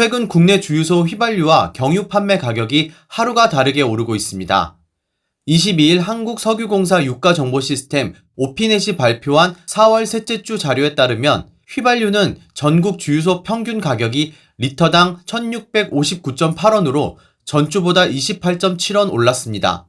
최근 국내 주유소 휘발유와 경유 판매 가격이 하루가 다르게 오르고 있습니다. 22일 한국석유공사 유가정보시스템 오피넷이 발표한 4월 셋째 주 자료에 따르면 휘발유는 전국 주유소 평균 가격이 리터당 1659.8원으로 전주보다 28.7원 올랐습니다.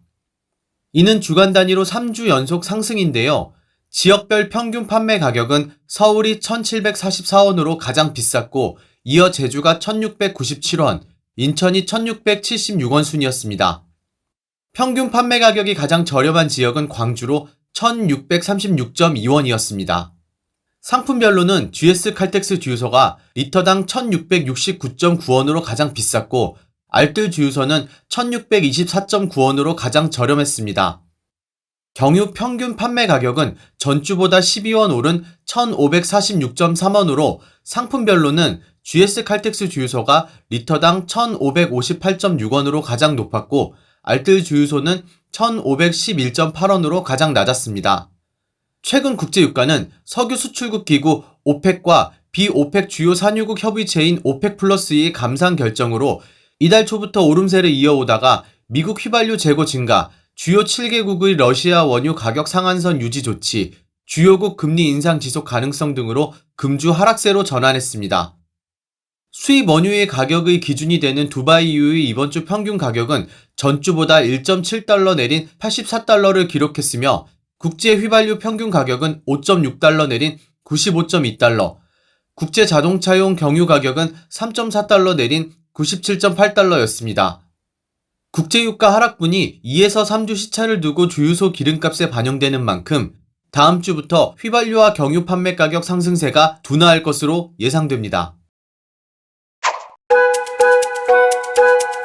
이는 주간 단위로 3주 연속 상승인데요. 지역별 평균 판매 가격은 서울이 1744원으로 가장 비쌌고 이어 제주가 1697원, 인천이 1676원 순이었습니다. 평균 판매 가격이 가장 저렴한 지역은 광주로 1636.2원이었습니다. 상품별로는 GS 칼텍스 주유소가 리터당 1669.9원으로 가장 비쌌고 알뜰 주유소는 1624.9원으로 가장 저렴했습니다. 경유 평균 판매 가격은 전주보다 12원 오른 1546.3원으로 상품별로는 GS 칼텍스 주유소가 리터당 1558.6원으로 가장 높았고 알뜰 주유소는 1511.8원으로 가장 낮았습니다. 최근 국제유가는 석유 수출국 기구 오펙과 비오펙 주요 산유국 협의체인 오펙 플러스의 감산 결정으로 이달 초부터 오름세를 이어오다가 미국 휘발유 재고 증가, 주요 7개국의 러시아 원유 가격 상한선 유지 조치, 주요국 금리 인상 지속 가능성 등으로 금주 하락세로 전환했습니다. 수입 원유의 가격의 기준이 되는 두바이 유의 이번 주 평균 가격은 전주보다 1.7달러 내린 84달러를 기록했으며 국제 휘발유 평균 가격은 5.6달러 내린 95.2달러, 국제 자동차용 경유 가격은 3.4달러 내린 97.8달러였습니다. 국제유가 하락분이 2에서 3주 시차를 두고 주유소 기름값에 반영되는 만큼 다음 주부터 휘발유와 경유 판매 가격 상승세가 둔화할 것으로 예상됩니다. Música